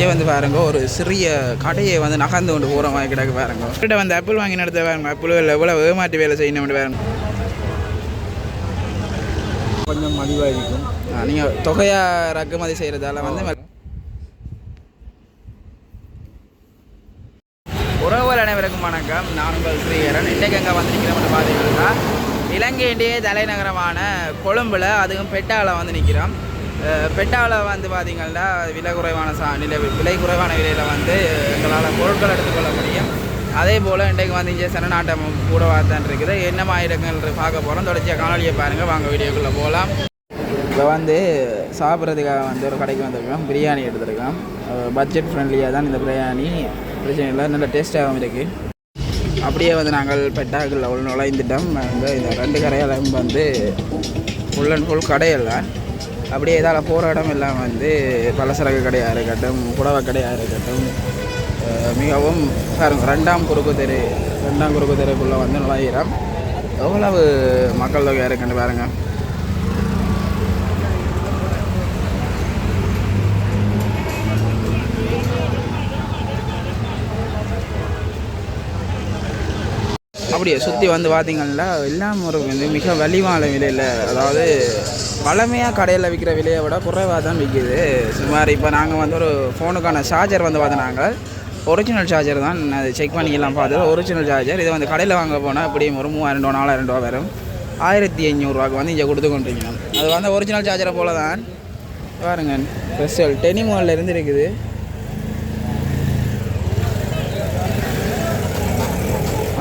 இங்கே வந்து பாருங்க ஒரு சிறிய கடையை வந்து நகர்ந்து கொண்டு போகிற மாதிரி கிடக்கு பாருங்க. கிட்ட வந்து ஆப்பிள் வாங்கி நடத்த பாருங்க ஆப்பிள் எவ்வளோ ஏமாற்றி வேலை செய்யணும் பாருங்க. கொஞ்சம் மலிவாக இருக்கும் நீங்கள் தொகையாக இறக்குமதி செய்கிறதால வந்து உறவுகள் அனைவருக்கும் வணக்கம். நான் உங்கள் ஸ்ரீகரன். இன்றைக்கு எங்கே வந்து நிற்கிறோம்னு பார்த்தீங்கன்னா இலங்கையிலேயே தலைநகரமான கொழும்பில் அதுவும் பெட்டாவில் வந்து நிற்கிறோம் பெட்டாவில் வந்து பார்த்திங்கன்னா விலை குறைவான சா நிலை விலை குறைவான விலையில் வந்து எங்களால் பொருட்கள் எடுத்துக்கொள்ள முடியும். அதே போல் இன்றைக்கு வந்து இங்கே சனநாட்டம் கூட வார்த்தான் இருக்குது. என்ன மாயிடங்கள் பார்க்க போகிறோம் தொடர்ச்சியாக காணொலியை பாருங்கள் வாங்க வீடியோக்குள்ளே போகலாம். இப்போ வந்து சாப்பிட்றதுக்காக வந்து ஒரு கடைக்கு வந்திருக்கோம். பிரியாணி எடுத்திருக்கோம். பட்ஜெட் ஃப்ரெண்ட்லியாக தான் இந்த பிரியாணி. பிரச்சனை இல்லை. நல்ல டேஸ்ட்டாகவும் இருக்குது அப்படியே வந்து நாங்கள் பெட்டாக்குள்ள உள்ள நுழைந்துட்டோம். அங்கே இந்த ரெண்டு கடையாலும் வந்து ஃபுல் அண்ட் ஃபுல் கடையல்ல. அப்படியே இதால் போகிற இடம் எல்லாம் வந்து பலசரக்கு கடையாக இருக்கட்டும் புடவை கடையாக இருக்கட்டும் மிகவும் ரெண்டாம் குறுக்கு தெரு ரெண்டாம் குறுக்கு தெருக்குள்ளே வந்து நுழையிறோம். எவ்வளவு மக்கள் தொகை இருக்குன்னு பாருங்கள் அப்படியே சுற்றி வந்து பார்த்தீங்கன்னா எல்லாம் ஒரு வந்து மிக வலிவான விலையில் அதாவது பழமையாக கடையில் விற்கிற விலையை விட குறைவாக தான் விற்கிது சுமார் இப்போ நாங்கள் வந்து ஒரு ஃபோனுக்கான சார்ஜர் வந்து பார்த்தினாங்க ஒரிஜினல் சார்ஜர் தான். அது செக் பண்ணிக்கலாம் பார்த்தது ஒரிஜினல் சார்ஜர் இதை வந்து கடையில் வாங்க போனால் எப்படியும் ஒரு மூவாயிரம் ரூபா நாலாயிரம் ரூபா வரும். ஆயிரத்தி ஐநூறுரூவாக்கு வந்து இங்கே கொடுத்து கொண்டிருக்கணும் அது வந்து ஒரிஜினல் சார்ஜரை போல தான். பாருங்க. ஸ்பெஷல் டெனிமோலில் இருந்து இருக்குது.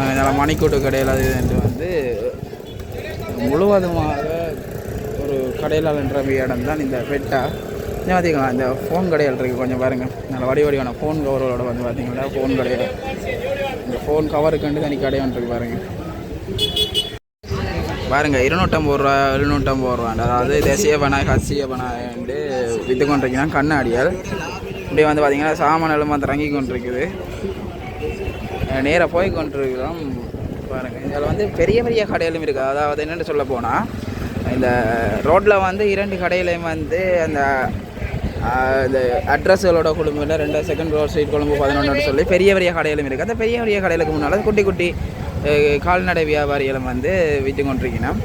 அதனால் மணிக்கூட்டு கடையில் அது வந்து முழுவதுமாக ஒரு கடையில் என்ற இடம் தான் இந்த பெட்டா இன்னும் பார்த்திங்களா இந்த ஃபோன் கடைகள் இருக்குது கொஞ்சம் பாருங்கள் நல்ல வடி வடிவான ஃபோன் கவரோட வந்து பார்த்தீங்கன்னா ஃபோன் கடையில் இந்த ஃபோன் கவருக்குண்டு தனி கடை ஒன்று இருக்கு பாருங்கள் பாருங்கள் இருநூற்றம்பது ரூபா எழுநூற்றம்பது ரூபா அதாவது தேசிய பனாய் ஹசிய பனாய்ண்டு விற்று கொண்டிருக்கிறான் கண்ணாடியால் இப்படி வந்து பார்த்தீங்கன்னா சாமான் எல்லாம் திறங்கி கொண்டிருக்குது. நேராக போய் கொண்டிருக்கிறோம். பாருங்கள் இதில் வந்து பெரிய பெரிய கடையிலும் இருக்குது அதாவது என்னென்னு சொல்ல போனால் இந்த ரோட்டில் வந்து இரண்டு கடையிலையும் வந்து அந்த இந்த அட்ரஸ்களோட குழும்பில் ரெண்டு செகண்ட் ரோட் ஸ்ட்ரீட் கொழும்பு பதினொன்று சொல்லி பெரிய பெரிய கடையிலும் இருக்குது அந்த பெரிய பெரிய கடைகளுக்கு முன்னால் குட்டி குட்டி கால்நடை வியாபாரிகளும் வந்து விற்று கொண்டிருக்கணும்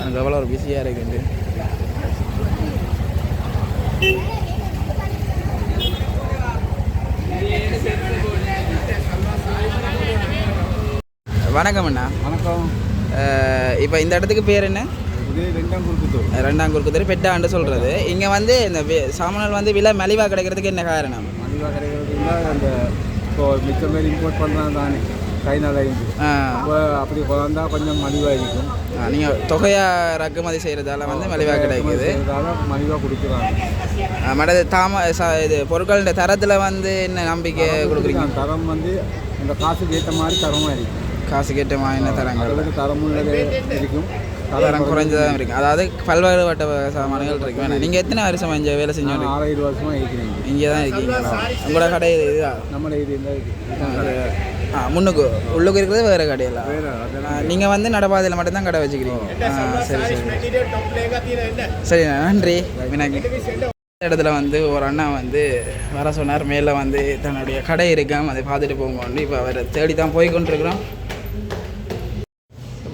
எனக்கு எவ்வளோ ஒரு பிஸியாக இருக்குது. வணக்கம் அண்ணா. வணக்கம். இப்போ இந்த இடத்துக்கு பேர் என்ன? ரெண்டாம் குறுக்குத்தூர் பெட்டாண்டு சொல்கிறது இங்கே வந்து இந்த சாமான்கள் வந்து விலை மலிவாக கிடைக்கிறதுக்கு என்ன காரணம்? மலிவாக கிடைக்கிறதுனா அந்த இப்போ மிச்ச பேர் இம்போர்ட் பண்ணுறாங்க தானே. சைனால இருந்து. அப்படி கொஞ்சம் மலிவாக இருக்கும். நீங்கள் தொகையாக இறக்குமதி செய்கிறதால வந்து மலிவாக கிடைக்குது. மலிவாக கொடுக்குறாங்க. மற்றது தாம இது பொருட்களின் தரத்தில் வந்து என்ன நம்பிக்கை கொடுக்குறீங்க? தரம் வந்து இந்த காசுக்கு ஏற்ற மாதிரி தரமாக இருக்கும் காசு கேட்ட வாங்கின தரங்கள்? தரம் உள்ளது இருக்கும் தரம் குறைஞ்சதாக இருக்குது அதாவது பல்வேறு வட்ட சாமான்கள் இருக்கு. வேணாம். நீங்கள் எத்தனை வருஷம் இங்கே வேலை செஞ்சு நான் ஆறாயிரம் வருஷமாக இருக்கிறேன் இங்கே. தான் இருக்கீங்களா? உங்களோட கடை இதுதான் நம்மள இது ஆ முன்னுக்கு உள்ளுக்கு இருக்கிறது வேறு கடையில் நீங்கள் வந்து நடப்பாதையில் மட்டும்தான் கடை வச்சுக்கிறீங்க. சரி சரி. சரி நன்றி வினாக்கி இடத்துல வந்து ஒரு அண்ணா வந்து வர சொன்னார். மேலே வந்து தன்னுடைய கடை இருக்காம அதை பார்த்துட்டு போங்கன்னு. இப்போ அவரை தேடி தான் போய் கொண்டிருக்கிறோம்.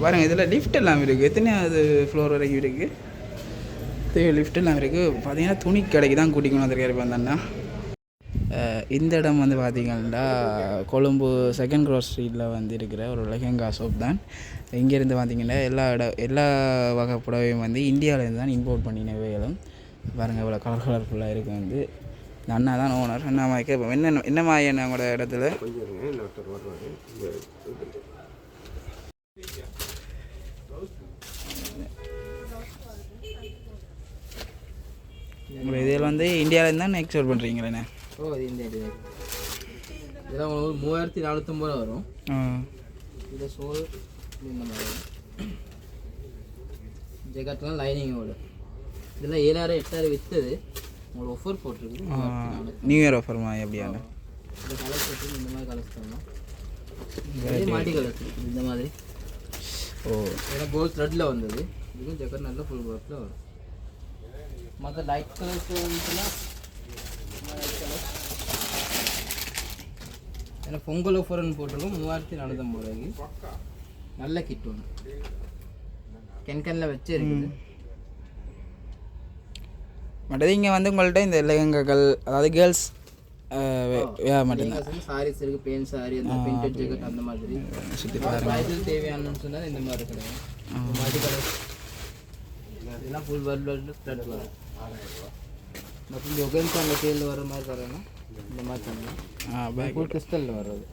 பாருங்கள் இதில் லிஃப்ட் எல்லாம் இருக்குது எத்தனையாவது ஃப்ளோர் வரைக்கும் இருக்குது லிஃப்ட் எல்லாம் இருக்குது பார்த்தீங்கன்னா துணி கடைக்கு தான் கூட்டிக்கணும் வந்திருக்காரு இப்போ அந்த அண்ணா. இந்த இடம் வந்து பார்த்தீங்கன்னா கொழும்பு செகண்ட் க்ரோஸ் ஸ்ட்ரீட்டில் வந்து இருக்கிற ஒரு லெஹங்கா ஷாப் தான். இங்கேருந்து பார்த்தீங்கன்னா எல்லா இடம் எல்லா வகை புடவையும் வந்து இந்தியாவிலேருந்து தான் இம்போர்ட் வேலும். பாருங்கள் இவ்வளோ கலர் கலர்ஃபுல்லாக இருக்குது வந்து. இந்த அண்ணா தான் ஓனர் அண்ணா மாதிரி கேட்போம். என்ன என்னம்மா என்ன உங்களோட இடத்துல? உங்களை இதில் வந்து இந்தியாவிலேருந்து தான் எக்ஸ்போர்ட் பண்ணுறீங்களேண்ணே ஓ இது இந்த இது இதெல்லாம் ஒரு மூவாயிரத்தி நானூற்றம்பது ரூபா வரும். ஆ. இந்த சோல் இந்த மாதிரி ஜெகட்லாம் லைனிங்கோட இதெல்லாம் ஏழாயிரம் எட்டாயிரம் விற்றுது உங்களுக்கு ஒஃபர் போட்டிருக்கு. நியூ இயர் ஆஃபர்மா எப்படியான? இந்த கலர் போட்டு இந்த மாதிரி கலர்ஸ் இதே மாட்டி கலர்ஸ் இந்த மாதிரி. ஓ. ஏன்னா கோல்ட் த்ரெட்டில் வந்தது. இதுக்கும் ஜெக்கெட் நல்ல ஃபுல் ஒர்க்கில் வரும். மற்ற லைட் லைட் கலர்ஸ் ஏன்னா பொங்கல் ஆஃபர்னு போட்டிருக்கோம் மூவாயிரத்தி நானூற்றம்பது ரூபாய்க்கு. நல்ல கிட் ஒன்று கென்கனில் வச்சு இருக்குது. மற்றது இங்கே வந்து உங்கள்கிட்ட இந்த லெஹங்காக்கள் அதாவது கேர்ள்ஸ் மட்டும்தான். சாரீஸ் இருக்குது பெயின் சாரி அந்த பிரிண்டட் ஜாக்கெட் அந்த மாதிரி. சுற்றி வயதில் தேவையானு சொன்னால் இந்த மாதிரி கிடையாது மல்டி கலர் இதெல்லாம் ஃபுல் வேர்ல்ட் ஸ்ப்ரெட் வரும். மற்றும் இந்த அந்த சேலில் வர மாதிரி தரேன்னா இந்த மாதிரி பேக் ஃபுல் கிறிஸ்டலில் வர்றது.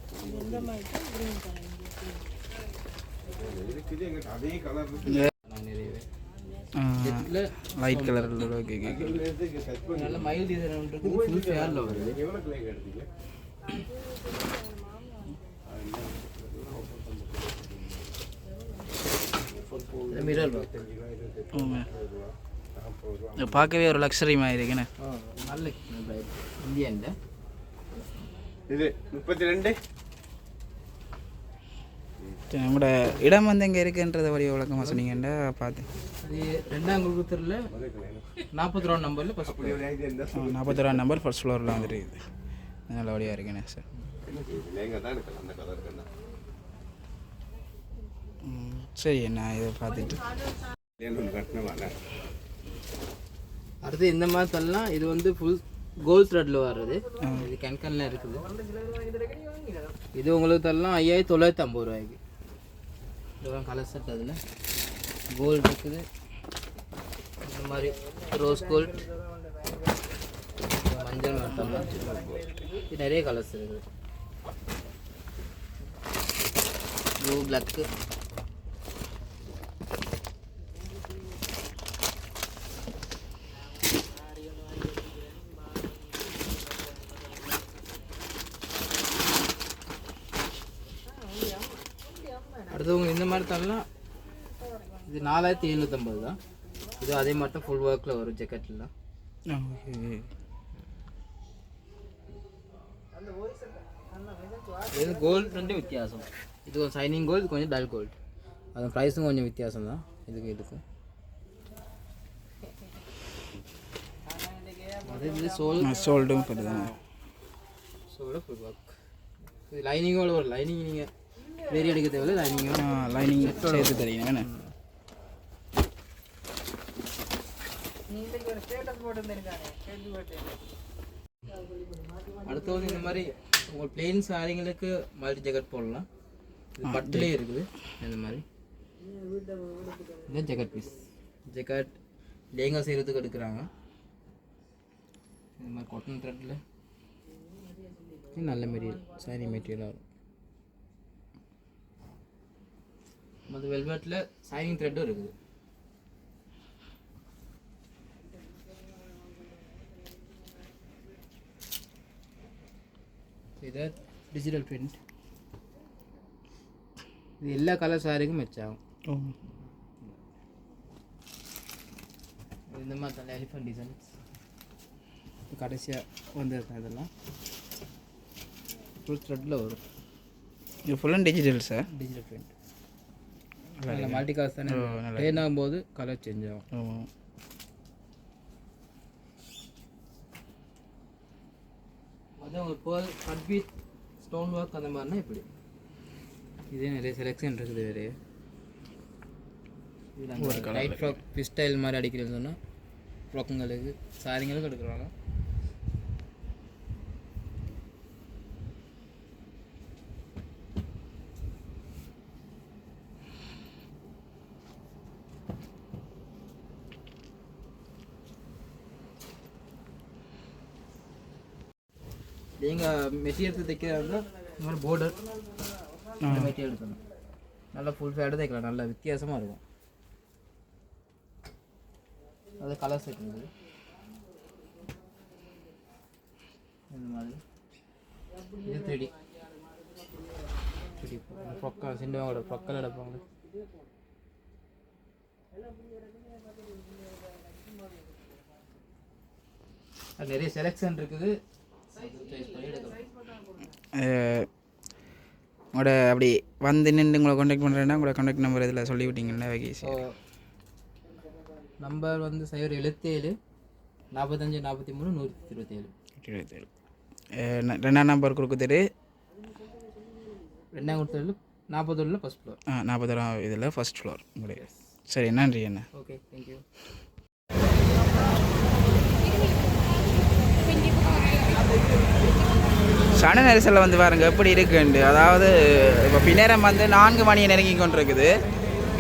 லைட் கலரில் ஓகே ஓகே நல்ல மைல் டிசைன் இருக்குது ஃபுல் ஃபேரில் வருது எவ்வளோ பிள்ளைங்க எடுத்தீங்க மிரர் ஒர்க் இது பார்க்கவே ஒரு லக்ஸரி மாதிரி இருக்குண்ணே நல்ல இந்தியன்ல இது. முப்பத்தி ரெண்டு உங்களோட இடம் வந்து எங்கே இருக்குன்றதை வழி விளக்கமாக சொன்னீங்கண்டா பார்த்தேன் இது ரெண்டாம் குழுத்தரில் நாற்பத்தி ரெண்டு நம்பரில் ஃபஸ்ட் நாற்பத்தொரா நம்பர் ஃபர்ஸ்ட் ஃப்ளோரில் வந்துட்டு இருக்குது. நல்லபடியாக இருக்குண்ணே சார் சரி நான் இதை பார்த்துட்டு. அடுத்து இந்த மாதிரி தரலாம் இது வந்து ஃபுல் கோல்ட் த்ரெட்டில் வர்றது. இது கென்கனில் இருக்குது. இது உங்களுக்கு தரலாம் ஐயாயிரத்தி தொள்ளாயிரத்தி ஐம்பது ரூபாய்க்கு. இதெல்லாம் கலர் செட் அதில். கோல்டு இருக்குது. இந்த மாதிரி ரோஸ் கோல்ட் மஞ்சள் மட்டும் இது நிறைய கலர்ஸ் இருக்குது. ப்ளூ பிளாக்கு அடுத்தவங்க இந்த மாதிரி தரலாம். இது நாலாயிரத்தி எழுநூற்றம்பது தான். இது அதே மட்டும் ஃபுல் ஒர்க்கில் வரும் ஜெக்கெட்டில் ஓகே இது கோல்டு ரெண்டு வித்தியாசம். இது கொஞ்சம் சைனிங் கோல்டு கொஞ்சம் டல் கோல்டு அது ப்ரைஸும் கொஞ்சம் வித்தியாசம் தான். இதுக்கு இதுக்கும். அது இது சோல் சோல்டும் ஃபுல் ஒர்க் இது லைனிங்கோட ஒரு லைனிங் நீங்கள் வேரி அடிக்க தேவையில்ல லைனிங்கோட லைனிங் சேர்த்து தெரியும் என்ன? அடுத்து வந்து இந்த மாதிரி உங்கள் பிளெயின் சாரிங்களுக்கு மல்டி ஜாக்கெட் போடலாம். இது பட்டுலேயே இருக்குது இந்த மாதிரி. இது ஜாக்கெட் பீஸ் ஜாக்கெட் லேங்கா செய்கிறதுக்கு எடுக்கிறாங்க. இந்த மாதிரி காட்டன் த்ரெட்டில் நல்ல மெட்டீரியல் சாரி மெட்டீரியலாக வரும் மற்ற வெல்வெட்டில் சைனிங் த்ரெட்டும் இருக்குது. இது டிஜிட்டல் பிரிண்ட் இது எல்லா கலர் சாரிக்கும் மேட்ச் ஆகும். இந்த மாதிரி தான் எலிஃபண்ட் டிசைன்ஸ் கடைசியாக வந்திருக்கேன் இதெல்லாம். ஃபுல் த்ரெட்டில் வரும். இது full and digital sir digital print multi colours தானே ட்ரெயின் ஆகும்போது கலர் சேஞ்ச் ஆகும். அது ஒரு பீட் ஸ்டோன் ஒர்க் அந்த மாதிரினா இப்படி இதே நிறைய செலெக்ஷன் இருக்குது வேறு. லைட் ஃப்ராக் ஃபிஷ் ஸ்டைல் மாதிரி அடிக்கிறதுன்னு சொன்னால் ஃப்ராக்குங்களுக்கு சாரிங்களுக்கு எடுக்கிறாங்க நீங்கள் மெட்டீரியல் தைக்கிறதா இருந்தால் இந்த மாதிரி போர்டர் இந்த மெட்டீரியல் எடுக்கணும். நல்லா ஃபுல் ஃபேடு தைக்கலாம். நல்லா வித்தியாசமாக இருக்கும். அது கலர் செட் இருக்குது இந்த மாதிரி. இது த்ரீடி த்ரீடி ஃப்ரொக்கா சிண்டவங்களோட ஃப்ரொக்கல் எடுப்பாங்க அது நிறைய செலெக்ஷன் இருக்குது. உங்களோட அப்படி வந்து நின்று உங்களை காண்டாக்ட் பண்ணுறேன்னா உங்களோட காண்டாக்ட் நம்பர் இதில் சொல்லி விட்டீங்கன்னா வேகேசி நம்பர் வந்து சைபர் எழுபத்தேழு நாற்பத்தஞ்சு நாற்பத்தி மூணு நூற்றி இருபத்தேழு இருபத்தேழு ரெண்டாம் நம்பர் கொடுக்குறது ரெண்டாம் கொடுத்ததில் நாற்பத்தொன்னில் ஃபஸ்ட் ஃப்ளோர் ஆ நாற்பதாயிரம் இதில் ஃபர்ஸ்ட் ஃப்ளோர் உங்களுடைய சரி நன்றி என்ன ஓகே தேங்க்யூ சன நெரிசலில் வந்து பாருங்க எப்படி இருக்குண்டு அதாவது இப்போ பின்னேரம் வந்து நான்கு மணியை நெருங்கி கொண்டிருக்குது.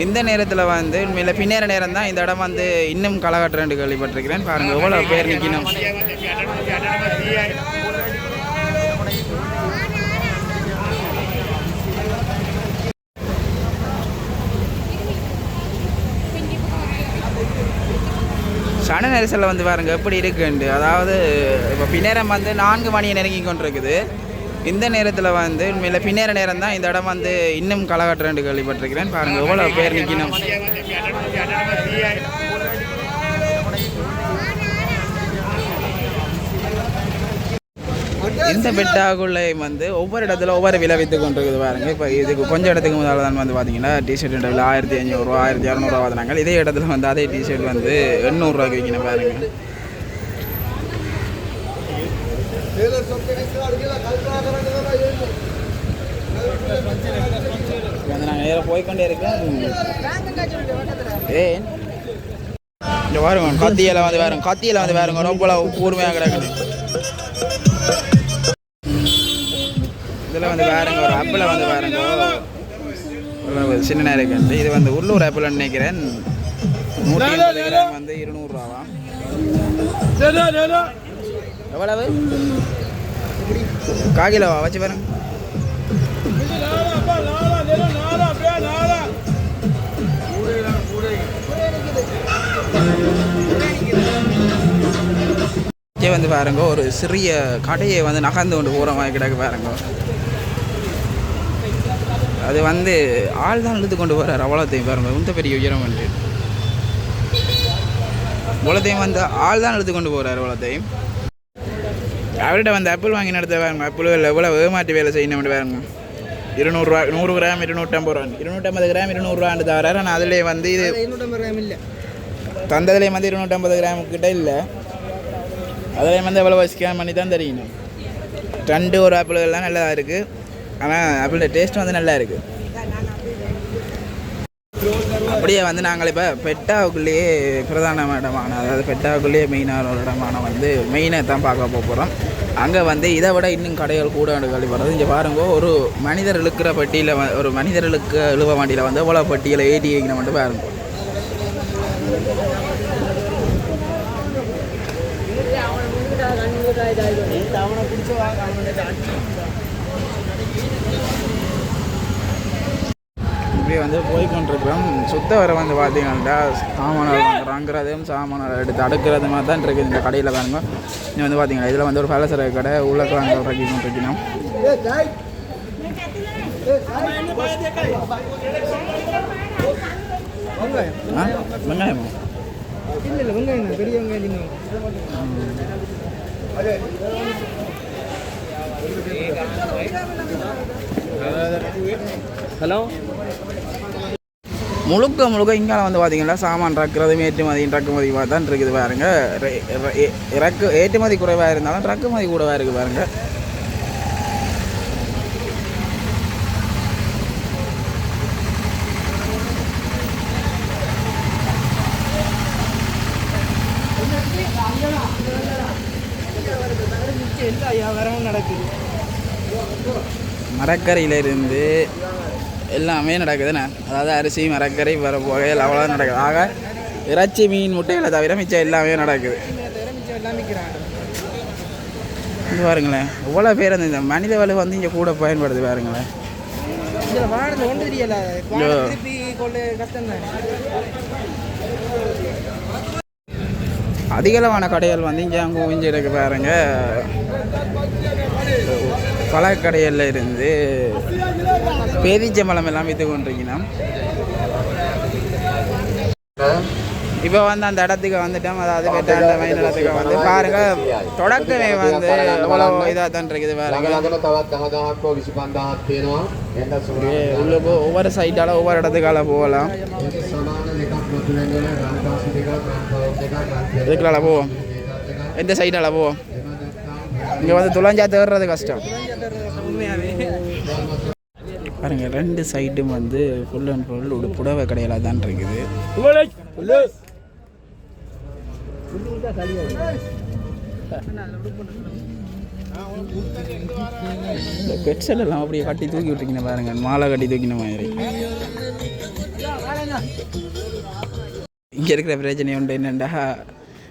இந்த நேரத்தில் வந்து உண்மையில் பின்னேற நேரம் தான் இந்த இடம் வந்து இன்னும் களகட்டுறேன் கேள்விப்பட்டிருக்கிறேன். பாருங்கள் எவ்வளோ பேர் நிற்கணும் சன நெரிசலில் வந்து பாருங்க எப்படி இருக்குண்டு அதாவது இப்போ பின்னேரம் வந்து நான்கு மணியை நெருங்கி கொண்டிருக்குது. இந்த நேரத்தில் வந்து உண்மையில் பின்னேற நேரம் தான் இந்த இடம் வந்து இன்னும் களகட்டுறேன் கேள்விப்பட்டிருக்கிறேன் பாருங்கள் எவ்வளோ பேர் நிற்கணும் இந்த பெட்டாக்குள்ளே வந்து ஒவ்வொரு இடத்துல ஒவ்வொரு விலை விற்று கொண்டிருக்குது பாருங்க. இப்போ இதுக்கு கொஞ்சம் இடத்துக்கு முதல்ல தான் வந்து பார்த்தீங்கன்னா டிஷர்ட் விலை ஆயிரத்தி அஞ்சூறுரூவா ஆயிரத்தி இரநூறுவா வாங்கினாங்க இதே இடத்துல வந்து அதே டிஷர்ட் வந்து எண்ணூறுரூவாய்க்கு விற்கணும் பாருங்க. வந்து நாங்கள் நேராக போய்க்கொண்டே இருக்கோம். ஏன் இந்த பாருங்க கத்தியில வந்து பாருங்க கத்தியில வந்து பாருங்க ரொம்ப கூர்மையாக கிடக்குது. வந்து பாருங்க ஒரு ஆப்பிள் வந்து பாருங்க. ஒரு சின்ன இருக்கு. இது வந்து உள்ளூர் ஆப்பிள்னு நினைக்கிறேன். நூற்றி எண்பது கிராம் வந்து இருநூறுவாவா? எவ்வளவு? காகிலவா? வச்சு பாருங்க. வந்து பாருங்க ஒரு சிறிய கடையை வந்து நகர்ந்து கொண்டு போகிற மாதிரி கிடக்கு பாருங்க. அது வந்து ஆள் தான் இழுத்து கொண்டு போகிறார் அவ்வளோத்தையும் பாருங்க. இந்த பெரிய உயரம் வந்து. இவ்வளோத்தையும் வந்து ஆள் தான் இழுத்து கொண்டு போகிறார் அவ்வளோத்தையும். அவர்கிட்ட வந்து ஆப்பிள் வாங்கி நடத்த பாருங்க. ஆப்பிள் எவ்வளோ ஏமாற்றி வேலை செய்யணும் பாருங்க. இருநூறுவா நூறு கிராம் இருநூற்றம்பது ரூபா. இருநூற்றம்பது கிராம் இருநூறுவான்னு தவிர நான் அதிலே வந்து இது இல்லை. தந்ததுலேயும் வந்து இருநூற்றம்பது கிராம் கிட்ட இல்லை. அதுலேயும் வந்து எவ்வளோ ஸ்கேன் பண்ணி தான் தெரியணும் ரெண்டு ஒரு ஆப்பிள் எல்லாம் நல்லா இருக்குது ஆனால் ஆப்பிளோட டேஸ்ட் வந்து நல்லா இருக்குது அப்படியே வந்து நாங்கள் இப்போ பெட்டாவுக்குள்ளேயே பிரதான இடமான அதாவது பெட்டாவுக்குள்ளேயே மெயினான ஒரு இடமான வந்து மெயினை தான் பார்க்க போகிறோம் அங்கே வந்து இதை விட இன்னும் கடைகள் கூட கழிப்படுறது இங்கே பாருங்க ஒரு மனிதர் இழுக்கிற பெட்டியில் ஒரு மனிதர் இழுக்க இழுவ வண்டியில் வந்து எவ்வளோ பெட்டியில் ஏற்றி வைக்கணும் மட்டும் பாருங்க. இப்படி வந்து போய்கொண்டிருக்கிறோம் சுத்த வர வந்து பார்த்தீங்கன்னா சாமான்கள் வாங்குறதும் சாமான்கள் எடுத்து அடுக்கிறது மாதிரி தான் இருக்குது இந்த கடையில் பாருங்க. இங்கே வந்து பார்த்தீங்கன்னா இதில் வந்து ஒரு பலசர கடை உருளைக்கிழங்கு இறக்கி கொண்டிருக்கணும் வெங்காயமா இல்லை இல்லை வெங்காயம் பெரிய வெங்காயம்? ஹலோ. முழுக்க முழுக்க இங்கே வந்து பார்த்தீங்கன்னா சாமான் இறக்குறதும் ஏற்றுமதி இறக்குமதி தான் இருக்குது பாருங்க. இறக்கு ஏற்றுமதி குறைவாக இருந்தாலும் இறக்குமதி கூடவாக இருக்குது பாருங்க. மரக்கரையிலிருந்து எல்லாமே நடக்குதுண்ணே. அதாவது அரிசி மரக்கரை வர புகையில் அவ்வளோ நடக்குது. ஆக இறைச்சி மீன் முட்டைகளை தவிர மிச்சம் எல்லாமே நடக்குது. இது பாருங்களேன் இவ்வளோ பேர் அந்த இந்த மனித வலு வந்து இங்கே கூட பயன்படுது பாருங்களேன். அதிகளவான கடைகள் வந்து இங்கே அங்கே குவிஞ்சு இருக்கு பாருங்க. பழக்கடையில் இருந்து பேரிச்சம்பழம் எல்லாம் விற்று கொண்டிருக்கீங்கன்னா இப்போ வந்து அந்த இடத்துக்கு வந்துட்டோம். அதாவது வெட்டாண்ட மைன் இடத்துக்கு வந்து பாருங்க. தொடக்கமே வந்து எவ்வளோ இதாக தான் இருக்குது பாருங்க. உள்ள போ ஒவ்வொரு சைட்டால் ஒவ்வொரு இடத்துக்கால போகலாம். இதுக்குள்ள போவோம். எந்த சைட்டால போவோம்? இங்கே வந்து துளஞ்சா தேடுறது கஷ்டம். உண்மையாகவே பாருங்க ரெண்டு சைடும் வந்து ஃபுல் அண்ட் ஃபுல் ஒரு புடவை கடையில தான் இருக்குது. இந்த பெட்ஸல் எல்லாம் அப்படியே கட்டி தூக்கி விட்டுருக்கீங்க பாருங்க மாலை கட்டி தூக்கின மாதிரி. இங்கே இருக்கிற பிரச்சனை உண்டு என்னென்னா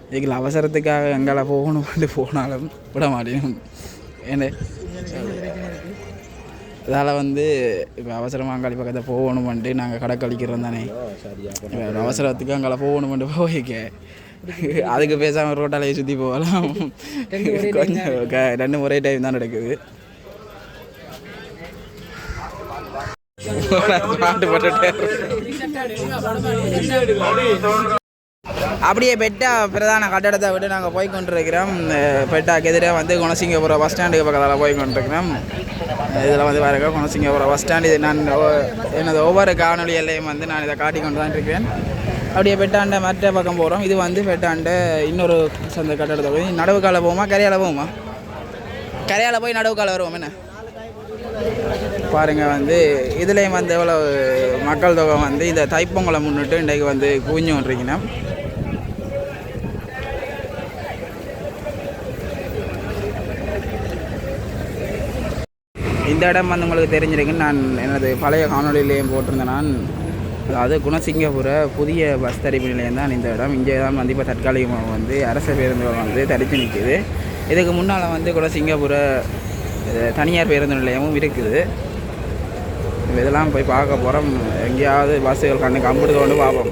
இதுக்கு அவசரத்துக்காக எங்கால போகணும்னு போனாலும் விட மாட்டேன். ஏன்னா அதால் வந்து இப்போ அவசரமாக அங்காளி பக்கத்தில் போகணுமென்ட்டு நாங்கள் கடை கழிக்கிறோம் தானே. அவசரத்துக்கு அங்கே போகணுமென்ட்டு போய்க்க. அதுக்கு பேசாமல் ரோட்டாலேயே சுற்றி போகலாம். கொஞ்சம் க- ரெண்டு ஒரே டைம் தான் நடக்குது. பாட்டு போட்டுட்டு. அப்படியே பெட்டா பிரதான கட்டடத்தை விட்டு நாங்கள் போய் கொண்டிருக்கிறோம் பெட்டாக்கு எதிராக வந்து குணசிங்கபுரம் பஸ் ஸ்டாண்டுக்கு பக்கத்தில் போய் கொண்டிருக்கிறோம் இதில் வந்து பாருங்க குணசிங்கபுரம் பஸ் ஸ்டாண்டு இது நான் எனது ஒவ்வொரு காணொலி எல்லையும் வந்து நான் இதை காட்டி கொண்டு தான் இருக்கிறேன். அப்படியே பெட்டாண்ட மற்ற பக்கம் போகிறோம் இது வந்து பெட்டாண்ட இன்னொரு சந்த கட்டடத்தை போய் நடவு காலை போவோமா கரையால் போகுமா கரையால் போய் நடுவுக்கால வருவோம் என்ன? பாருங்கள் வந்து இதுலேயும் வந்து எவ்வளோ மக்கள் தொகை வந்து இந்த தைப்பொங்கலை முன்னிட்டு இன்றைக்கு வந்து குவிஞ்சு கொண்டிருக்கணும் இந்த இடம் வந்து உங்களுக்கு தெரிஞ்சிருக்குன்னு நான் எனது பழைய காணொலியிலேயும் போட்டிருந்தேன் நான். அதாவது குணசிங்கபுர புதிய பஸ் தரிப்பு நிலையம் தான் இந்த இடம். இங்கே தான் வந்து இப்போ தற்காலிகமாக வந்து அரசு பேருந்துகள் வந்து தரித்து நிற்குது இதுக்கு முன்னால் வந்து குணசிங்கபுர தனியார் பேருந்து நிலையமும் இருக்குது. இதெல்லாம் போய் பார்க்க போகிறோம் எங்கேயாவது பஸ்ஸுகள் கண்ணுக்கு அம்பிட்டு கொண்டு பார்ப்போம்.